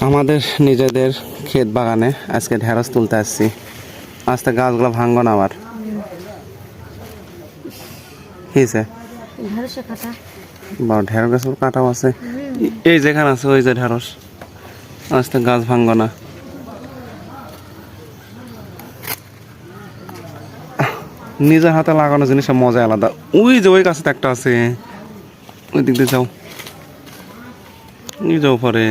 আমাদের নিজেদের ক্ষেত বাগানে আজকে ঢেঁড়স তুলতে আসছি। আজকে গাছগুলো ভাঙবো না আবার হিসে বা ঢেঁড়স গাছ কাটাও আছে। এই যেখানে আছে ওই যে ঢেঁড়স। আজকে গাছ ভাঙবো না নিজের হাতে লাগানো জিনিসের মজা আলাদা। ওই যে ওই কাছে একটা আছে। ওই দিক দিয়ে যাও। যাও পরে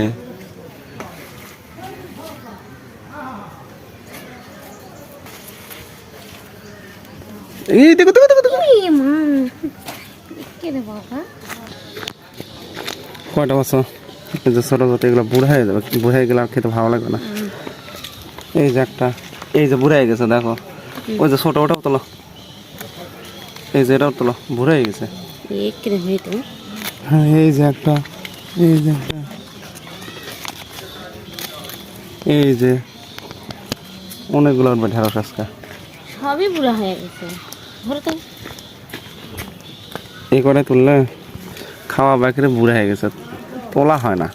এই দেখো দেখো দেখো দেখো। কয়টা এই যে ছোটো এগুলো বুড়া হয়ে যাবে। বুড়া হয়ে গেলে আর খেতে ভালো লাগবে না। এই যে একটা এই যে বুড়া হয়ে গেছে দেখো। ওই যে ছোটো ওটাও তোলো। এই যে এটাও তোলো বুড়া হয়ে গেছে। হ্যাঁ এই যে একটা এই যে একটা। এই যে অনেকগুলো ঢেঁড়স আজকে। সবই বুড়া হয়ে গেছে। এই করে তুললে খাওয়া বাকিরে বুড়া হয়ে গেছে তোলা হয় না।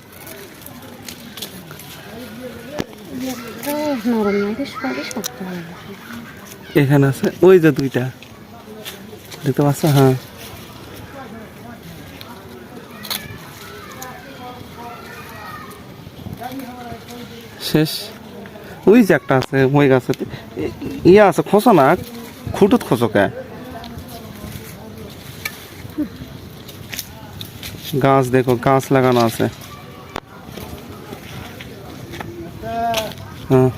এখানে আছে ওই যে দুইটা। দেখতে পাচ্ছ? হ্যাঁ। শেষ। ওই যে একটা আছে ওই গাছে ইয়ে আছে খোঁচো না? খুটুত খোঁচো কে গাছ দেখো গাছ লাগানো আছে। হ্যাঁ।